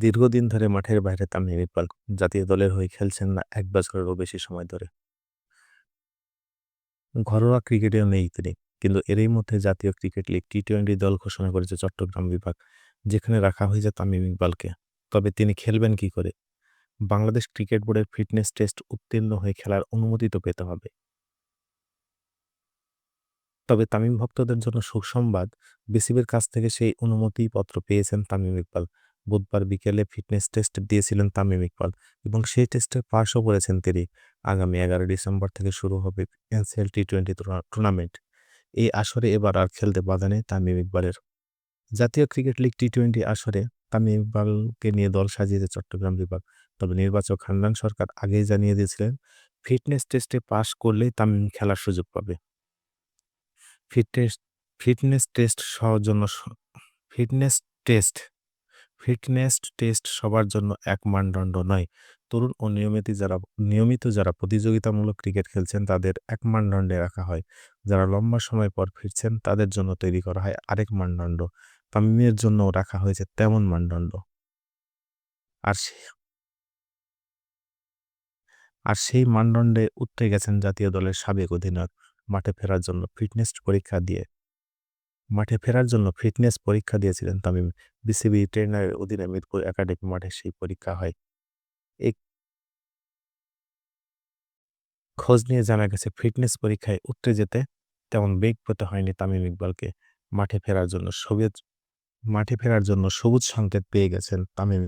দীর্ঘদিন ধরে মাঠের বাইরে তামিম ইকবাল জাতীয় দলের হয়ে খেলছেন না, এক বছরেরও বেশি সময় ধরে। ঘরোয়া ক্রিকেটেও নেই তিনি, কিন্তু এরই মধ্যে জাতীয় ক্রিকেট লিগ টি টোয়েন্টি দল ঘোষণা করেছে চট্টগ্রাম বিভাগ, যেখানে রাখা হয়েছে তামিম ইকবালকে। তবে তিনি খেলবেন কি করে? বাংলাদেশ ক্রিকেট বোর্ডের ফিটনেস টেস্ট উত্তীর্ণ হয়ে খেলার অনুমতি তো পেতে হবে। তবে তামিম ভক্তদের জন্য সুসংবাদ, বিসিবির কাছ থেকে সেই অনুমতি পত্র পেয়েছেন তামিম ইকবাল। বুধবার বিকেলে ফিটনেস টেস্ট দিয়েছিলেন তামিম ইকবাল এবং সেই টেস্টে পাশও করেছেন তিনি। আগামী এগারো ডিসেম্বর থেকে শুরু হবে এনসিএল টি টোয়েন্টি টুর্নামেন্ট। এই আসরে এবার আর খেলতে বাধা নেই তামিম ইকবালের। জাতীয় ক্রিকেট লিগ টি টোয়েন্টি আসরে তামিম ইকবালকে নিয়ে দল সাজিয়েছে চট্টগ্রাম বিভাগ। তবে নির্বাচক হান্নান সরকার আগেই জানিয়ে দিয়েছিলেন, ফিটনেস টেস্টে পাশ করলেই তামিম খেলার সুযোগ পাবে। ফিটনেস ফিটনেস টেস্ট সবার জন্য ফিটনেস টেস্ট ফিটনেস টেস্ট সবার জন্য এক মানদণ্ড নয়। তরুণ ও নিয়মিত যারা নিয়মিত যারা প্রতিযোগিতামূলক ক্রিকেট খেলছেন, তাদের এক মানদণ্ডে রাখা হয়। যারা লম্বা সময় পর ফিরছেন, তাদের জন্য তৈরি করা হয় আরেক মানদণ্ড। তামিমের জন্য রাখা হয়েছে তেমন মানদণ্ড। আর আর সেই মানদণ্ডে উঠতে গেছেন জাতীয় দলের সাবেক অধিনায়ক। মাঠে ফেরার জন্য ফিটনেস পরীক্ষা দিয়ে মাঠে ফেরার জন্য ফিটনেস পরীক্ষা দিয়েছিলেন তামিম। বিসিবি ট্রেনারের অধীনে মিরপুর একাডেমি মাঠে সেই পরীক্ষা হয়। এই খোঁজ নিয়ে জানা গেছে, ফিটনেস পরীক্ষায় উত্তরে যেতে তেমন বেগ পেতে হয়নি তামিম ইকবালকে। মাঠে ফেরার জন্য সবুজ, মাঠে ফেরার জন্য সবুজ সংকেত পেয়ে গেছেন তামিম